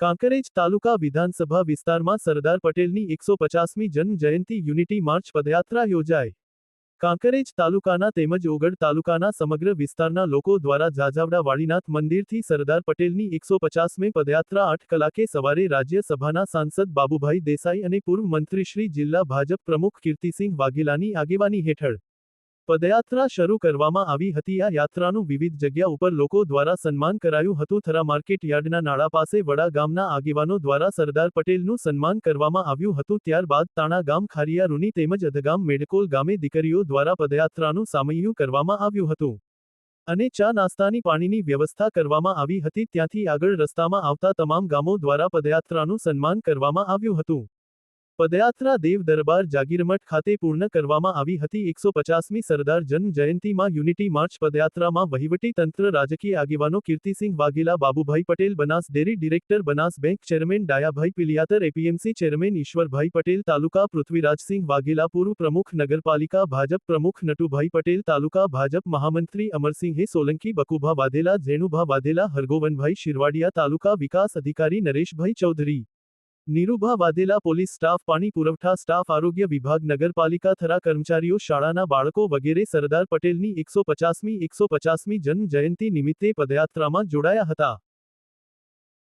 કાંકરેજ તાલુકા વિધાનસભા વિસ્તારમાં સરદાર પટેલની એકસો પચાસમી જન્મ જયંતિ યુનિટી માર્ચ પદયાત્રા યોજાઈ. કાંકરેજ તાલુકાના તેમજ ઓગળ તાલુકાના સમગ્ર વિસ્તારના લોકો દ્વારા જાજાવડા વાળીનાથ મંદિરથી સરદાર પટેલની એકસો પચાસમી પદયાત્રા આઠ કલાકે સવારે રાજ્યસભાના સાંસદ બાબુભાઈ દેસાઈ અને પૂર્વ મંત્રીશ્રી જિલ્લા ભાજપ પ્રમુખ કીર્તિસિંહ વાઘેલાની આગેવાની હેઠળ પદયાત્રા શરૂ કરવામાં આવી હતી. આ યાત્રાનું વિવિધ જગ્યા ઉપર લોકો દ્વારા સન્માન કરાયું હતું. થરા માર્કેટ યાર્ડના નાળા પાસે વડા ગામના આગેવાનો દ્વારા સરદાર પટેલનું સન્માન કરવામાં આવ્યું હતું. ત્યારબાદ તાણા ગામ ખારિયા રૂની તેમજ અધગામ મેડકોલ ગામે દીકરીઓ દ્વારા પદયાત્રાનું સામૈયું કરવામાં આવ્યું હતું અને ચા નાસ્તાની પાણીની વ્યવસ્થા કરવામાં આવી હતી. ત્યાંથી આગળ રસ્તામાં આવતા તમામ ગામો દ્વારા પદયાત્રાનું સન્માન કરવામાં આવ્યું હતું. પદયાત્રા દેવ દરબાર જાગીરમઠ ખાતે પૂર્ણ કરવામાં આવી હતી. એકસો પચાસમી સરદાર જન્મ જયંતિમાં યુનિટી માર્ચ પદયાત્રામાં વહીવટી તંત્ર રાજકીય આગેવાનો Kirtisinh Vaghela, Babubhai Patel, Banas dairy director, Banas bank chairman Dayabhai Piliyatar, APMC chairman Ishwarbhai Patel, taluka Prithvirajsinh Vaghela, પૂર્વ પ્રમુખ નગરપાલિકા ભાજપ પ્રમુખ નટુભાઈ પટેલ, તાલુકા ભાજપ મહામંત્રી અમરસિંહે સોલંકી, બકુભા વાધેલા ઝેણુભા વાધેલા હરગોવનભાઈ શિરવાડિયા, તાલુકા વિકાસ અધિકારી નરેશભાઈ ચૌધરી નીરુભા વાધેલા પોલીસ સ્ટાફ, પાણી પુરવઠા સ્ટાફ, આરોગ્ય વિભાગ, નગરપાલિકા થરા કર્મચારીઓ, શાળાના બાળકો વગેરે સરદાર પટેલની એકસો પચાસમી એકસો પચાસમી જન્મ જયંતિ નિમિત્તે પદયાત્રામાં જોડાયા હતા.